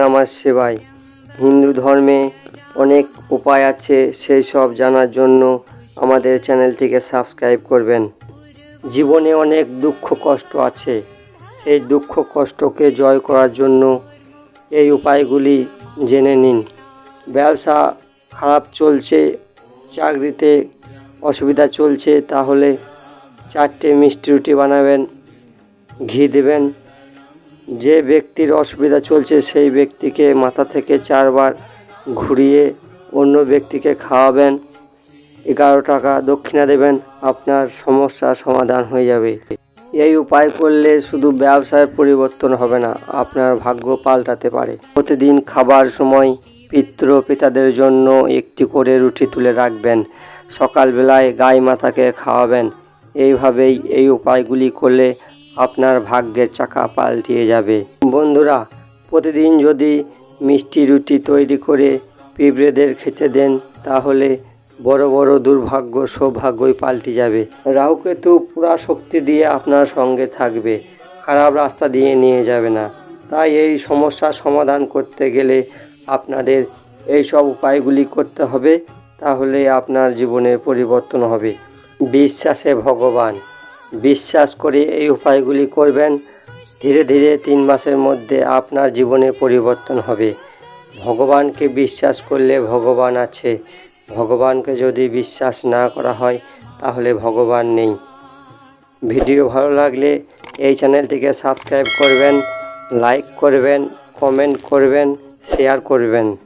নামাজ সেবায়। হিন্দু ধর্মে অনেক উপায় আছে, সেই সব জানার জন্য আমাদের চ্যানেলটিকে সাবস্ক্রাইব করবেন। জীবনে অনেক দুঃখ কষ্ট আছে। সেই দুঃখ কষ্টকে জয় করার জন্য এই উপায়গুলি জেনে নিন। ব্যবসা খারাপ চলছে, চাকরিতে অসুবিধা চলছে, তাহলে চারটে মিষ্টি রুটি বানাবেন, ঘি দেবেন যে ব্যক্তির অসুবিধা চলছে সেই ব্যক্তিকে মাথা থেকে চারবার ঘুরিয়ে অন্য ব্যক্তিকে খাওয়াবেন। এগারো টাকা দক্ষিণা দেবেন, আপনার সমস্যার সমাধান হয়ে যাবে। এই উপায় করলে শুধু ব্যবসার পরিবর্তন হবে না, আপনার ভাগ্য পাল্টাতে পারে। প্রতিদিন খাবার সময় পিতৃ পিতাদের জন্য একটি করে রুটি তুলে রাখবেন। সকালবেলায় গাই মাথাকে খাওয়াবেন। এইভাবেই এই উপায়গুলি করলে আপনার ভাগ্যের চাকা পাল্টিয়ে যাবে। বন্ধুরা, প্রতিদিন যদি মিষ্টি রুটি তৈরি করে পিঁপড়েদের খেতে দেন, তাহলে বড় বড় দুর্ভাগ্য, সৌভাগ্যই পাল্টে যাবে। রাহুকেতু পুরা শক্তি দিয়ে আপনার সঙ্গে থাকবে। খারাপ রাস্তা দিয়ে নিয়ে যাবে না। তাই এই সমস্যার সমাধান করতে গেলে আপনাদের এই সব উপায়গুলি করতে হবে, তাহলে আপনার জীবনের পরিবর্তন হবে। বিশ্বাসে ভগবান। বিশ্বাস করে এই উপায়গুলি করবেন, ধীরে ধীরে তিন মাসের মধ্যে আপনার জীবনে পরিবর্তন হবে। ভগবানকে বিশ্বাস করলে ভগবান আছে। ভগবানকে যদি বিশ্বাস না করা হয়, তাহলে ভগবান নেই। ভিডিও ভালো লাগলে এই চ্যানেলটিকে সাবস্ক্রাইব করবেন, লাইক করবেন, কমেন্ট করবেন, শেয়ার করবেন।